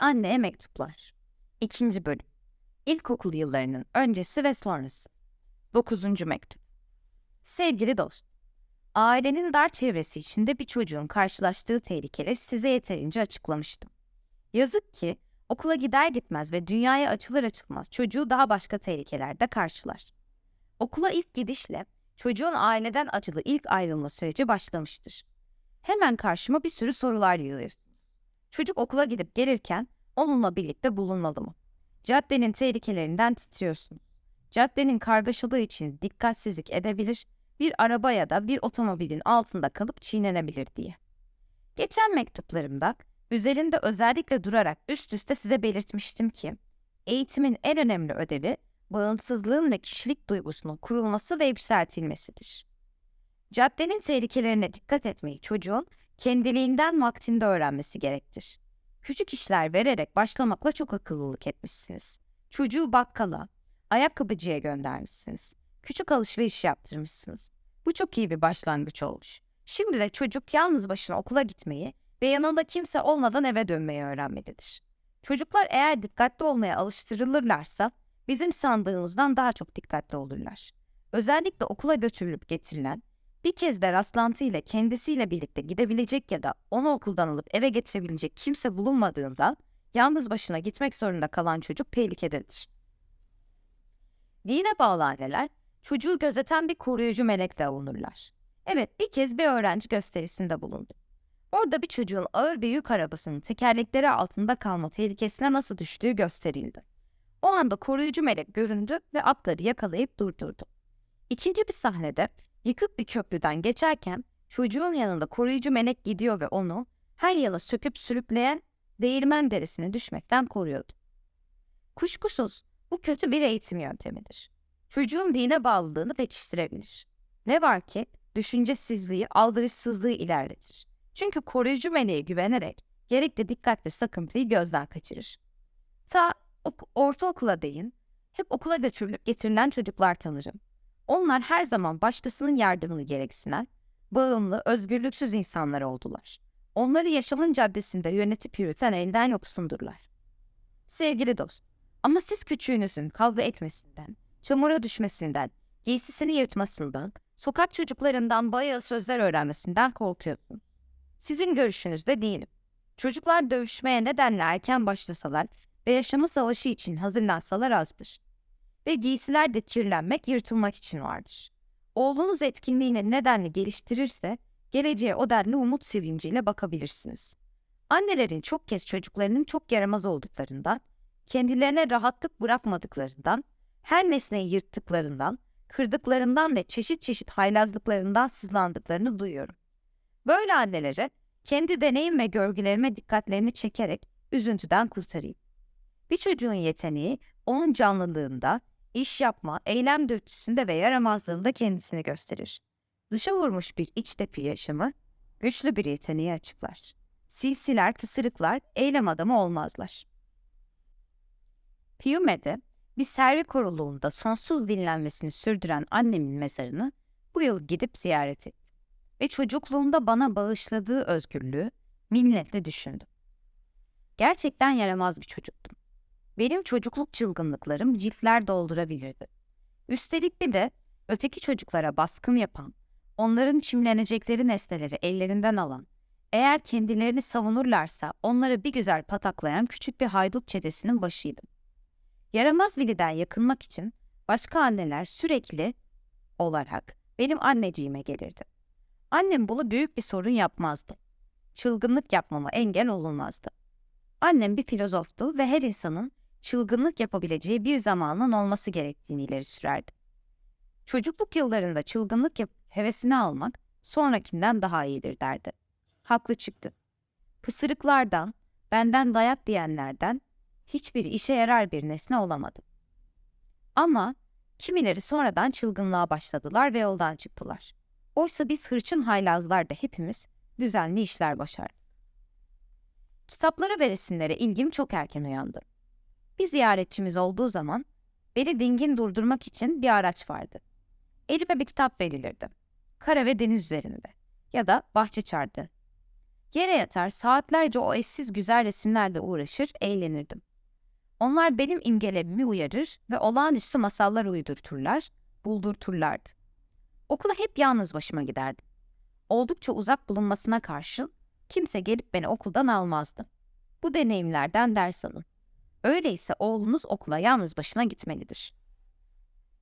anneye mektuplar. İkinci bölüm. İlkokul yıllarının öncesi ve sonrası. Dokuzuncu mektup. Sevgili dost, ailenin dar çevresi içinde bir çocuğun karşılaştığı tehlikeleri size yeterince açıklamıştım. Yazık ki okula gider gitmez ve dünyaya açılır açılmaz çocuğu daha başka tehlikelerde karşılar. Okula ilk gidişle çocuğun aileden acılı ilk ayrılma süreci başlamıştır. Hemen karşıma bir sürü sorular yığıyor. Çocuk okula gidip gelirken onunla birlikte bulunmalı mı? Caddenin tehlikelerinden titriyorsunuz. Caddenin kargaşalığı için dikkatsizlik edebilir, bir araba ya da bir otomobilin altında kalıp çiğnenebilir diye. Geçen mektuplarımda üzerinde özellikle durarak üst üste size belirtmiştim ki, eğitimin en önemli ödevi bağımsızlığın ve kişilik duygusunun kurulması ve yükseltilmesidir. Caddenin tehlikelerine dikkat etmeyi çocuğun kendiliğinden vaktinde öğrenmesi gerektir. Küçük işler vererek başlamakla çok akıllılık etmişsiniz. Çocuğu bakkala, ayakkabıcıya göndermişsiniz. Küçük alışveriş yaptırmışsınız. Bu çok iyi bir başlangıç olmuş. Şimdi de çocuk yalnız başına okula gitmeyi ve yanında kimse olmadan eve dönmeyi öğrenmelidir. Çocuklar eğer dikkatli olmaya alıştırılırlarsa bizim sandığımızdan daha çok dikkatli olurlar. Özellikle okula götürülüp getirilen, bir kez de rastlantıyla kendisiyle birlikte gidebilecek ya da onu okuldan alıp eve getirebilecek kimse bulunmadığında yalnız başına gitmek zorunda kalan çocuk tehlikededir. Dine bağlı anneler çocuğu gözeten bir koruyucu melekle avunurlar. Evet bir kez bir öğrenci gösterisinde bulundu. Orada bir çocuğun ağır bir yük arabasının tekerlekleri altında kalma tehlikesine nasıl düştüğü gösterildi. O anda koruyucu melek göründü ve atları yakalayıp durdurdu. İkinci bir sahnede yıkık bir köprüden geçerken çocuğun yanında koruyucu melek gidiyor ve onu her yana söküp sürükleyen değirmen derisine düşmekten koruyordu. Kuşkusuz bu kötü bir eğitim yöntemidir. Çocuğun dine bağlılığını pekiştirebilir. Ne var ki düşüncesizliği, aldırışsızlığı ilerletir. Çünkü koruyucu meleğe güvenerek gerekli dikkat ve sakıntıyı gözden kaçırır. Ta ok- ortaokula değin, hep okula götürülüp getirilen çocuklar tanırım. Onlar her zaman başkasının yardımını gereksinen, bağımlı, özgürlüksüz insanlar oldular. Onları yaşamın caddesinde yönetip yürüten elden yoksundurlar. Sevgili dost, ama siz küçüğünüzün kavga etmesinden, çamura düşmesinden, giysisini yırtmasından, sokak çocuklarından bayağı sözler öğrenmesinden korkuyorsunuz. Sizin görüşünüzde değilim. Çocuklar dövüşmeye nedenle erken başlasalar ve yaşama savaşı için hazırlansalar azdır. Ve giysiler de kirlenmek, yırtılmak için vardır. Oğlunuz etkinliğini nedenle geliştirirse, geleceğe o denli umut sevinciyle bakabilirsiniz. Annelerin çok kez çocuklarının çok yaramaz olduklarından, kendilerine rahatlık bırakmadıklarından, her nesneyi yırttıklarından, kırdıklarından ve çeşit çeşit haylazlıklarından sızlandıklarını duyuyorum. Böyle annelere kendi deneyim ve görgülerime dikkatlerini çekerek üzüntüden kurtarayım. Bir çocuğun yeteneği onun canlılığında, iş yapma, eylem dürtüsünde ve yaramazlığında kendisini gösterir. Dışa vurmuş bir iç tepi yaşamı güçlü bir yeteneği açıklar. Silsiler, pısırıklar eylem adamı olmazlar. Piyume'de bir servi koruluğunda sonsuz dinlenmesini sürdüren annemin mezarını bu yıl gidip ziyaret ettim. Ve çocukluğumda bana bağışladığı özgürlüğü minnetle düşündüm. Gerçekten yaramaz bir çocuktum. Benim çocukluk çılgınlıklarım ciltler doldurabilirdi. Üstelik bir de öteki çocuklara baskın yapan, onların çimlenecekleri nesneleri ellerinden alan, eğer kendilerini savunurlarsa onları bir güzel pataklayan küçük bir haydut çetesinin başıydım. Yaramaz biriden yakınmak için başka anneler sürekli olarak benim anneciğime gelirdi. Annem bunu büyük bir sorun yapmazdı. Çılgınlık yapmama engel olunmazdı. Annem bir filozoftu ve her insanın çılgınlık yapabileceği bir zamanın olması gerektiğini ileri sürerdi. Çocukluk yıllarında çılgınlık yapıp hevesini almak sonrakinden daha iyidir derdi. Haklı çıktı. Pısırıklardan, benden dayak diyenlerden hiçbir işe yarar bir nesne olamadım. Ama kimileri sonradan çılgınlığa başladılar ve yoldan çıktılar. Oysa biz hırçın haylazlar da hepimiz düzenli işler başardık. Kitaplara ve resimlere ilgim çok erken uyandı. Bir ziyaretçimiz olduğu zaman beni dingin durdurmak için bir araç vardı. Elime bir kitap verilirdi. Kara ve deniz üzerinde ya da bahçe çardı. Yere yatar saatlerce o eşsiz güzel resimlerle uğraşır, eğlenirdim. Onlar benim imgelemimi uyarır ve olağanüstü masallar uydurturlar, buldurturlardı. Okula hep yalnız başıma giderdim. Oldukça uzak bulunmasına karşın kimse gelip beni okuldan almazdı. Bu deneyimlerden ders alın. Öyleyse oğlunuz okula yalnız başına gitmelidir.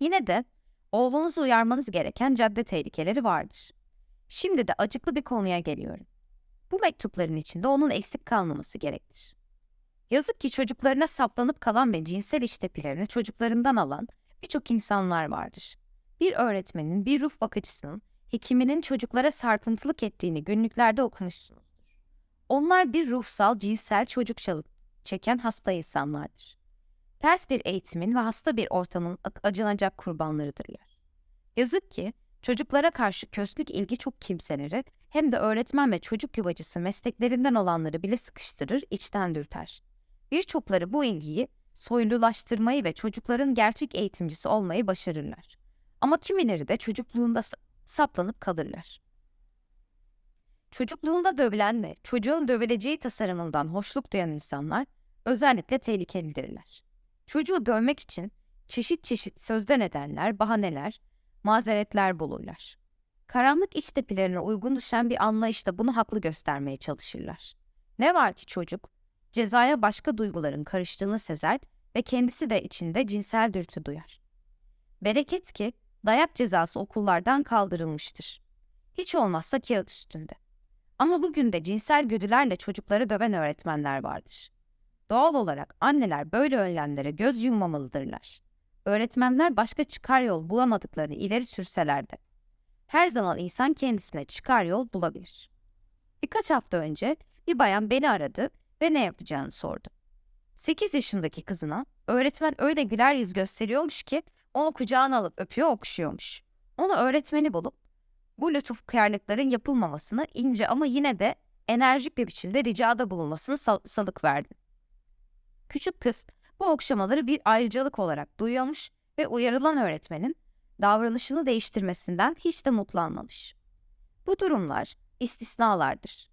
Yine de oğlunuzu uyarmanız gereken cadde tehlikeleri vardır. Şimdi de acıklı bir konuya geliyorum. Bu mektupların içinde onun eksik kalmaması gerektir. Yazık ki çocuklarına saplanıp kalan ve cinsel iştepilerini çocuklarından alan birçok insanlar vardır. Bir öğretmenin, bir ruh bakıcısının, hekiminin çocuklara sarkıntılık ettiğini günlüklerde okumuşsunuzdur. Onlar bir ruhsal, cinsel çocukçalık çeken hasta insanlardır. Ters bir eğitimin ve hasta bir ortamın ac- acınacak kurbanlarıdırlar. Yazık ki çocuklara karşı köslük ilgi çok kimseleri hem de öğretmen ve çocuk yuvacısı mesleklerinden olanları bile sıkıştırır, içten dürter. Birçokları bu ilgiyi soylulaştırmayı ve çocukların gerçek eğitimcisi olmayı başarırlar. Ama kimileri de çocukluğunda saplanıp kalırlar. Çocukluğunda dövülen ve çocuğun dövüleceği tasarımından hoşluk duyan insanlar özellikle tehlikelidirler. Çocuğu dövmek için çeşit çeşit sözde nedenler, bahaneler, mazeretler bulurlar. Karanlık iç tepilerine uygun düşen bir anlayışla bunu haklı göstermeye çalışırlar. Ne var ki çocuk, cezaya başka duyguların karıştığını sezer ve kendisi de içinde cinsel dürtü duyar. Bereket ki dayak cezası okullardan kaldırılmıştır. Hiç olmazsa kağıt üstünde. Ama bugün de cinsel güdülerle çocukları döven öğretmenler vardır. Doğal olarak anneler böyle önlemlere göz yummamalıdırlar. Öğretmenler başka çıkar yol bulamadıklarını ileri sürseler de. Her zaman insan kendisine çıkar yol bulabilir. Birkaç hafta önce bir bayan beni aradı ve ne yapacağını sordu. 8 yaşındaki kızına öğretmen öyle güler yüz gösteriyormuş ki onu kucağına alıp öpüyor okşuyormuş. Onu öğretmeni bulup bu lütufkarlıkların yapılmamasını ince ama yine de enerjik bir biçimde ricada bulunmasını sal- salık verdi. Küçük kız bu okşamaları bir ayrıcalık olarak duyuyormuş ve uyarılan öğretmenin davranışını değiştirmesinden hiç de mutlanmamış. Bu durumlar istisnalardır.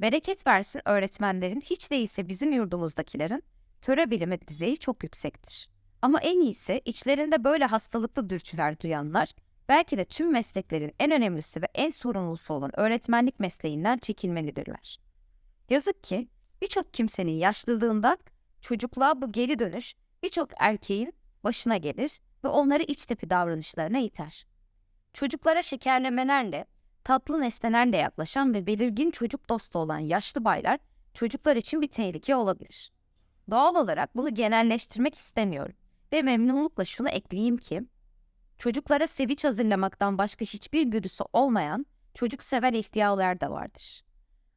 Bereket versin öğretmenlerin hiç değilse bizim yurdumuzdakilerin töre bilimi düzeyi çok yüksektir. Ama en iyisi içlerinde böyle hastalıklı dürtüler duyanlar belki de tüm mesleklerin en önemlisi ve en sorumlusu olan öğretmenlik mesleğinden çekilmelidirler. Yazık ki birçok kimsenin yaşlılığında çocukluğa bu geri dönüş birçok erkeğin başına gelir ve onları iç tepi davranışlarına iter. Çocuklara şekerlemelerle, tatlı nesnelerle yaklaşan ve belirgin çocuk dostu olan yaşlı baylar çocuklar için bir tehlike olabilir. Doğal olarak bunu genelleştirmek istemiyorum ve memnunlukla şunu ekleyeyim ki, çocuklara sevinç hazırlamaktan başka hiçbir güdüsü olmayan çocuksever ihtiyarlar da vardır.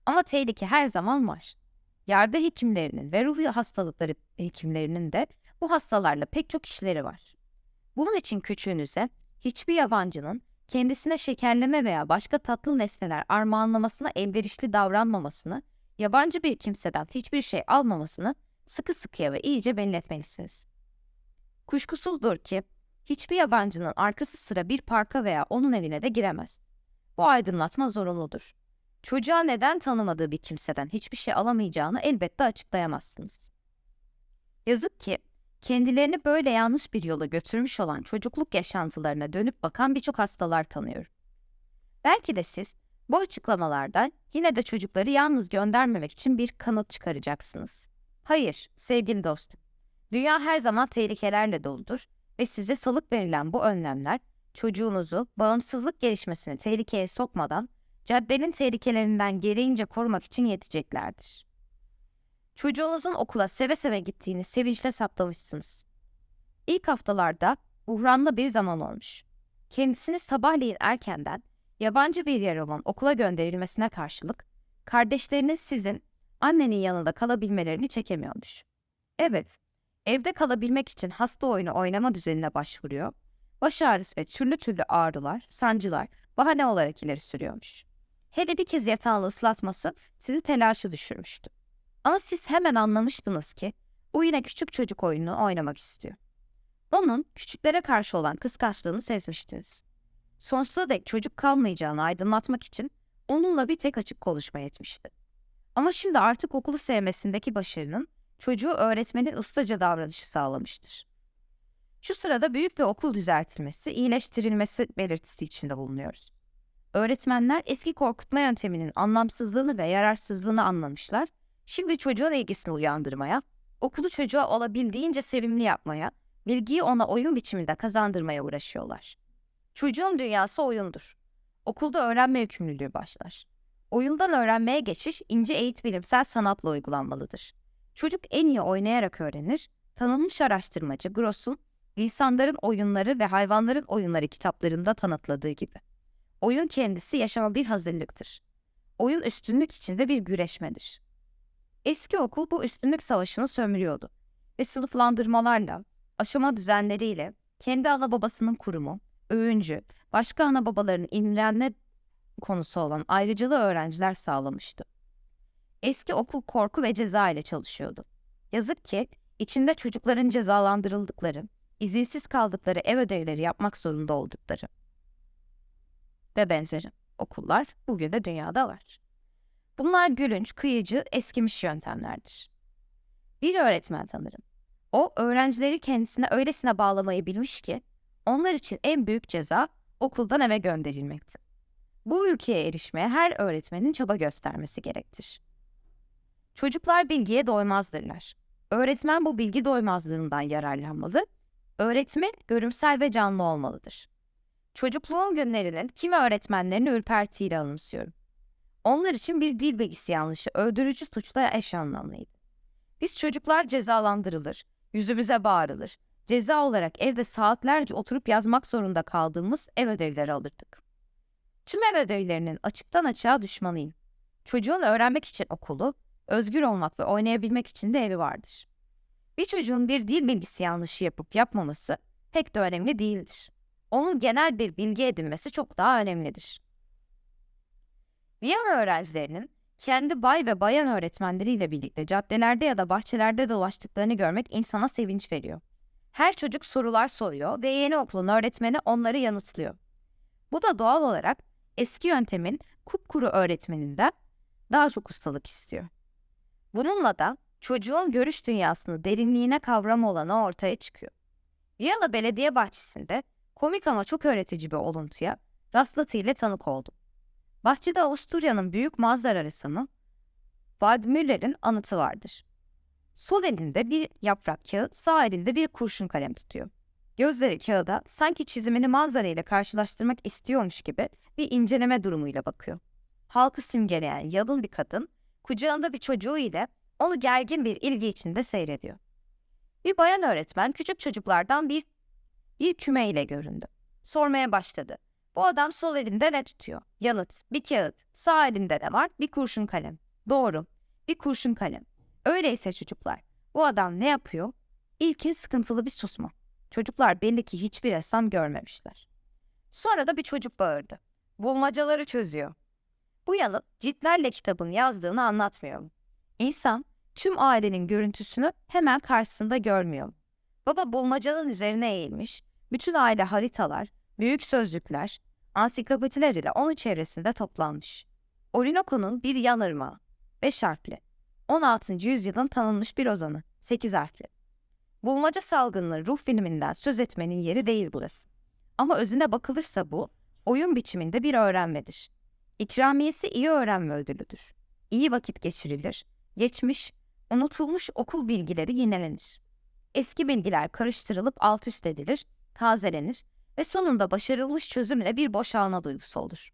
Ama tehlike her zaman var. Yarda hekimlerinin ve ruh hastalıkları hekimlerinin de bu hastalarla pek çok işleri var. Bunun için küçüğünüze hiçbir yabancının kendisine şekerleme veya başka tatlı nesneler armağanlamasına elverişli davranmamasını, yabancı bir kimseden hiçbir şey almamasını sıkı sıkıya ve iyice belirtmelisiniz. Kuşkusuzdur ki hiçbir yabancının arkası sıra bir parka veya onun evine de giremez. Bu aydınlatma zorunludur. Çocuğa neden tanımadığı bir kimseden hiçbir şey alamayacağını elbette açıklayamazsınız. Yazık ki kendilerini böyle yanlış bir yola götürmüş olan çocukluk yaşantılarına dönüp bakan birçok hastalar tanıyorum. Belki de siz bu açıklamalardan yine de çocukları yalnız göndermemek için bir kanıt çıkaracaksınız. Hayır, sevgili dostum. Dünya her zaman tehlikelerle doludur ve size salık verilen bu önlemler çocuğunuzu bağımsızlık gelişmesini tehlikeye sokmadan caddenin tehlikelerinden gereğince korumak için yeteceklerdir. Çocuğunuzun okula seve seve gittiğini sevinçle saptamışsınız. İlk haftalarda buhranlı bir zaman olmuş. Kendisini sabahleyin erkenden yabancı bir yer olan okula gönderilmesine karşılık kardeşleriniz sizin annenin yanında kalabilmelerini çekemiyormuş. Evet, evde kalabilmek için hasta oyunu oynama düzenine başvuruyor, baş ağrısı ve türlü türlü ağrılar, sancılar bahane olarak ileri sürüyormuş. Hele bir kez yatağını ıslatması sizi telaşa düşürmüştü. Ama siz hemen anlamıştınız ki o yine küçük çocuk oyununu oynamak istiyor. Onun küçüklere karşı olan kıskançlığını sezmiştiniz. Sonsuza dek çocuk kalmayacağını aydınlatmak için onunla bir tek açık konuşma etmişti. Ama şimdi artık okulu sevmesindeki başarının çocuğu öğretmenin ustaca davranışı sağlamıştır. Şu sırada büyük bir okul düzeltilmesi, iyileştirilmesi belirtisi içinde bulunuyoruz. Öğretmenler eski korkutma yönteminin anlamsızlığını ve yararsızlığını anlamışlar. Şimdi çocuğun ilgisini uyandırmaya, okulu çocuğa olabildiğince sevimli yapmaya, bilgiyi ona oyun biçiminde kazandırmaya uğraşıyorlar. Çocuğun dünyası oyundur. Okulda öğrenme yükümlülüğü başlar. Oyundan öğrenmeye geçiş ince eğit bilimsel sanatla uygulanmalıdır. Çocuk en iyi oynayarak öğrenir. Tanınmış araştırmacı Gross'un İnsanların Oyunları ve Hayvanların Oyunları kitaplarında tanıtladığı gibi. Oyun kendisi yaşama bir hazırlıktır. Oyun üstünlük içinde bir güreşmedir. Eski okul bu üstünlük savaşını sömürüyordu ve sınıflandırmalarla, aşama düzenleriyle kendi ana babasının kurumu, öğüncü, başka ana babaların imrenme konusu olan ayrıcalığı öğrenciler sağlamıştı. Eski okul korku ve ceza ile çalışıyordu. Yazık ki içinde çocukların cezalandırıldıkları, izinsiz kaldıkları ev ödevleri yapmak zorunda oldukları ve benzeri okullar bugün de dünyada var. Bunlar gülünç, kıyıcı, eskimiş yöntemlerdir. Bir öğretmen tanırım. O öğrencileri kendisine öylesine bağlamayı bilmiş ki onlar için en büyük ceza okuldan eve gönderilmekti. Bu ülkeye erişmeye her öğretmenin çaba göstermesi gerektir. Çocuklar bilgiye doymazdırlar. Öğretmen bu bilgi doymazlığından yararlanmalı. Öğretmen görümsel ve canlı olmalıdır. Çocukluğum günlerinin kimi öğretmenlerini ürpertiyle anımsıyorum. Onlar için bir dil bilgisi yanlışı öldürücü suçla eş anlamlıydı. Biz çocuklar cezalandırılır, yüzümüze bağırılır, ceza olarak evde saatlerce oturup yazmak zorunda kaldığımız ev ödevleri alırdık. Tüm ev ödevlerinin açıktan açığa düşmanıyım. Çocuğun öğrenmek için okulu, özgür olmak ve oynayabilmek için de evi vardır. Bir çocuğun bir dil bilgisi yanlışı yapıp yapmaması pek de önemli değildir. Onun genel bir bilgi edinmesi çok daha önemlidir. Viyana öğrencilerinin kendi bay ve bayan öğretmenleriyle birlikte caddelerde ya da bahçelerde dolaştıklarını görmek insana sevinç veriyor. Her çocuk sorular soruyor ve yeni okulun öğretmeni onları yanıtlıyor. Bu da doğal olarak eski yöntemin kupkuru öğretmeninden daha çok ustalık istiyor. Bununla da çocuğun görüş dünyasını derinliğine kavramı olanı ortaya çıkıyor. Viyana Belediye Bahçesi'nde komik ama çok öğretici bir oluntuya rastlatıyla tanık oldum. Bahçede Avusturya'nın büyük manzara ressamı Waldmüller'in anıtı vardır. Sol elinde bir yaprak kağıt, sağ elinde bir kurşun kalem tutuyor. Gözleri kağıda sanki çizimini manzara ile karşılaştırmak istiyormuş gibi bir inceleme durumuyla bakıyor. Halkı simgeleyen yalın bir kadın, kucağında bir çocuğu ile onu gergin bir ilgi içinde seyrediyor. Bir bayan öğretmen küçük çocuklardan bir bir küme ile göründü. Sormaya başladı. Bu adam sol elinde ne tutuyor? Yanıt, bir kağıt. Sağ elinde ne var? Bir kurşun kalem. Doğru, bir kurşun kalem. Öyleyse çocuklar, bu adam ne yapıyor? İlkin sıkıntılı bir susma. Çocuklar belli ki hiçbir ressam görmemişler. Sonra da bir çocuk bağırdı. Bulmacaları çözüyor. Bu yanıt ciltlerle kitabın yazdığını anlatmıyor mu? İnsan tüm ailenin görüntüsünü hemen karşısında görmüyor? Baba bulmacanın üzerine eğilmiş, bütün aile haritalar, büyük sözlükler, ansiklopediler ile onun çevresinde toplanmış. Orinoco'nun bir yan ırmağı, beş harfli. 16. yüzyılın tanınmış bir ozanı, sekiz harfli. Bulmaca salgınlığı ruh filminden söz etmenin yeri değil burası. Ama özüne bakılırsa bu, oyun biçiminde bir öğrenmedir. İkramiyesi iyi öğrenme ödülüdür. İyi vakit geçirilir, geçmiş, unutulmuş okul bilgileri yenilenir. Eski bilgiler karıştırılıp alt üst edilir, tazelenir ve sonunda başarılmış çözümle bir boşalma duygusu olur.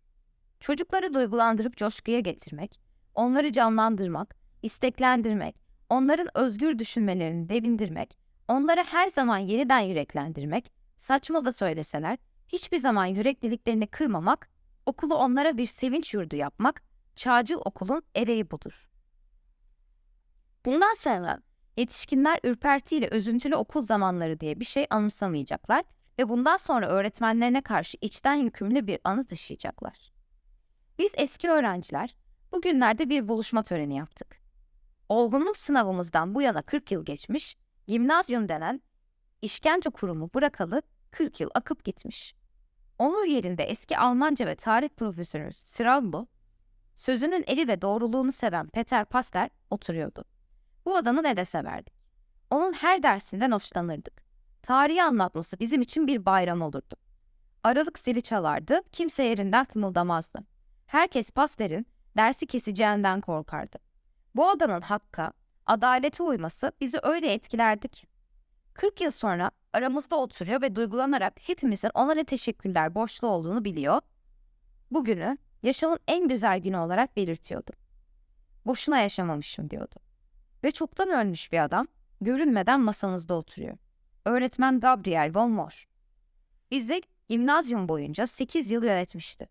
Çocukları duygulandırıp coşkuya getirmek, onları canlandırmak, isteklendirmek, onların özgür düşünmelerini devindirmek, onları her zaman yeniden yüreklendirmek, saçma da söyleseler, hiçbir zaman yürekliliklerini kırmamak, okulu onlara bir sevinç yurdu yapmak, çağcıl okulun ereği budur. Bundan sonra yetişkinler ürpertiyle üzüntülü okul zamanları diye bir şey anımsamayacaklar ve bundan sonra öğretmenlerine karşı içten yükümlü bir anı taşıyacaklar. Biz eski öğrenciler bugünlerde bir buluşma töreni yaptık. Olgunluk sınavımızdan bu yana 40 yıl geçmiş, gimnazyum denen işkence kurumu bırakalı 40 yıl akıp gitmiş. Onun yerinde eski Almanca ve tarih profesörü Sirallo, Sözünün eli ve doğruluğunu seven Peter Pascal oturuyordu. Bu adamı ne de severdik. Onun her dersinden hoşlanırdık. Tarihi anlatması bizim için bir bayram olurdu. Aralık zili çalardı, kimse yerinden kımıldamazdı. Herkes Pascal'in dersi keseceğinden korkardı. Bu adamın hakka, adalete uyması bizi öyle etkilerdi ki. 40 yıl sonra aramızda oturuyor ve duygulanarak hepimizin ona ne teşekkürler borçlu olduğunu biliyor. Bugünü yaşamın en güzel günü olarak belirtiyordu. Boşuna yaşamamışım diyordu. Ve çoktan ölmüş bir adam görünmeden masamızda oturuyor. Öğretmen Gabriel von Mohr. Bizi gimnazyum boyunca 8 yıl yönetmişti.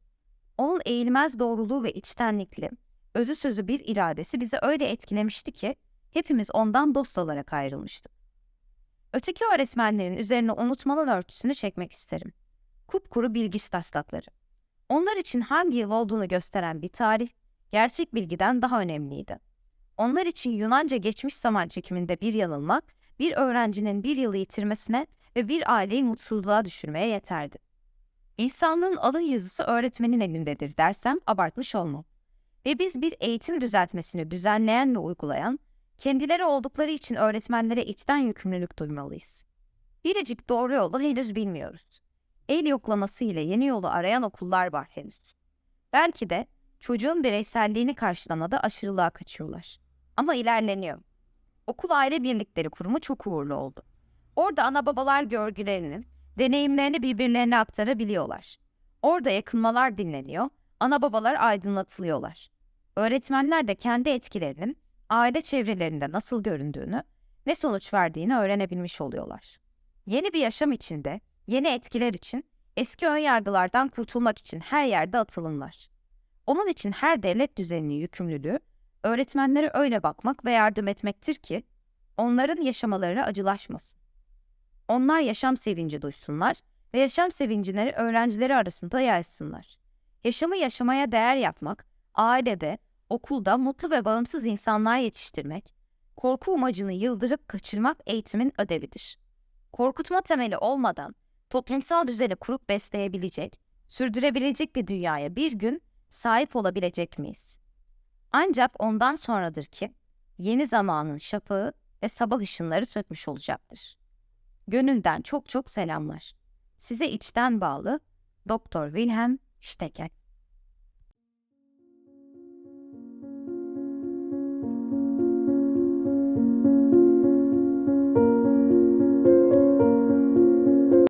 Onun eğilmez doğruluğu ve içtenlikli, özü sözü bir iradesi bizi öyle etkilemişti ki hepimiz ondan dost olarak ayrılmıştık. Öteki öğretmenlerin üzerine unutmanın örtüsünü çekmek isterim. Kupkuru bilgi taslakları. Onlar için hangi yıl olduğunu gösteren bir tarih, gerçek bilgiden daha önemliydi. Onlar için Yunanca geçmiş zaman çekiminde bir yanılmak, bir öğrencinin bir yılı yitirmesine ve bir aileyi mutsuzluğa düşürmeye yeterdi. İnsanlığın alın yazısı öğretmenin elindedir dersem abartmış olmam. Ve biz bir eğitim düzeltmesini düzenleyen ve uygulayan, kendileri oldukları için öğretmenlere içten yükümlülük duymalıyız. Biricik doğru yolu henüz bilmiyoruz. El yoklaması ile yeni yolu arayan okullar var henüz. Belki de çocuğun bireyselliğini karşılamada aşırılığa kaçıyorlar. Ama ilerleniyor. Okul aile birlikleri kurumu çok uğurlu oldu. Orada ana babalar görgülerini, deneyimlerini birbirlerine aktarabiliyorlar. Orada yakınmalar dinleniyor, ana babalar aydınlatılıyorlar. Öğretmenler de kendi etkilerinin aile çevrelerinde nasıl göründüğünü, ne sonuç verdiğini öğrenebilmiş oluyorlar. Yeni bir yaşam içinde, yeni etkiler için, eski önyargılardan kurtulmak için her yerde atılımlar. Onun için her devlet düzeninin yükümlülüğü, öğretmenlere öyle bakmak ve yardım etmektir ki, onların yaşamaları acılaşmasın. Onlar yaşam sevinci duysunlar ve yaşam sevincileri öğrencileri arasında yaysınlar. Yaşamı yaşamaya değer yapmak, ailede, okulda mutlu ve bağımsız insanlar yetiştirmek, korku umacını yıldırıp kaçırmak eğitimin ödevidir. Korkutma temeli olmadan toplumsal düzeni kurup besleyebilecek, sürdürebilecek bir dünyaya bir gün sahip olabilecek miyiz? Ancak ondan sonradır ki yeni zamanın şafağı ve sabah ışınları sökmüş olacaktır. Gönülden çok çok selamlar. Size içten bağlı Doktor Wilhelm Stecker.